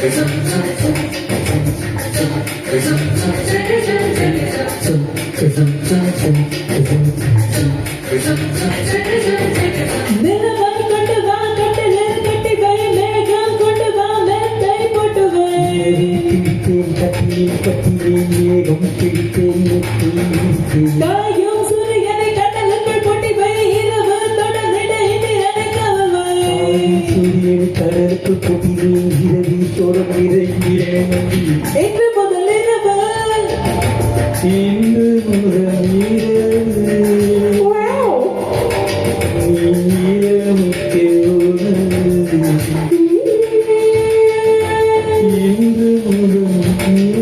그 இன்று முகம் இரவு நீரமுக்கு உணர்ந்து இன்று முகம்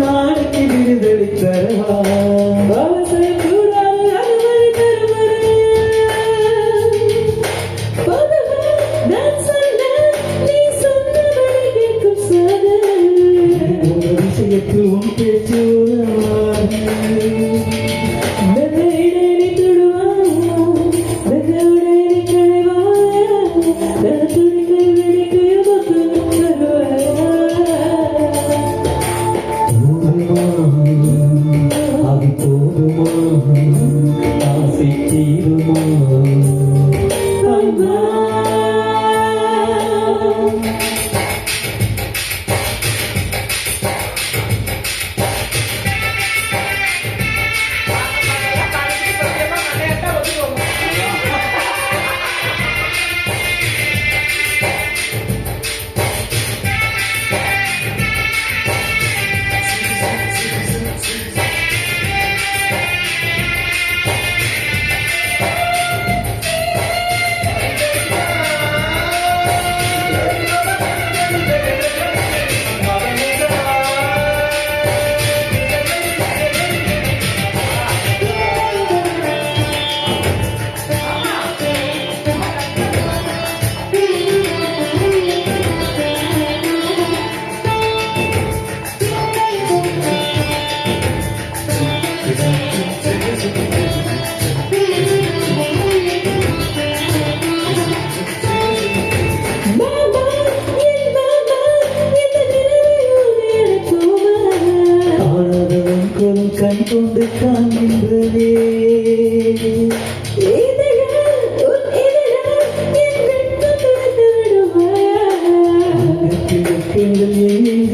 night.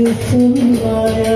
Yeah.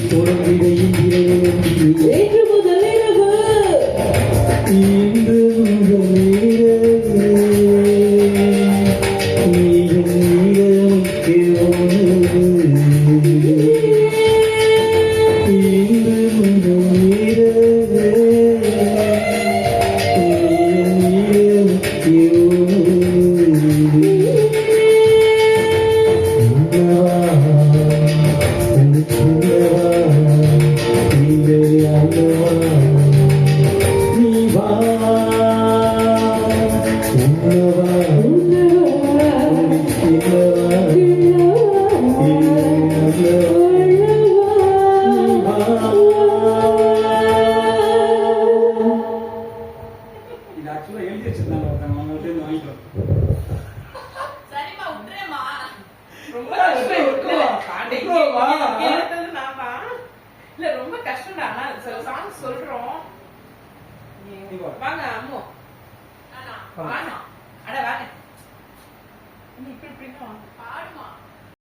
Música சாங் சொல்றோம். வாங்க அம்மு. வாங்க அட வாங்க. இப்படி இப்படின்னா பாடுமா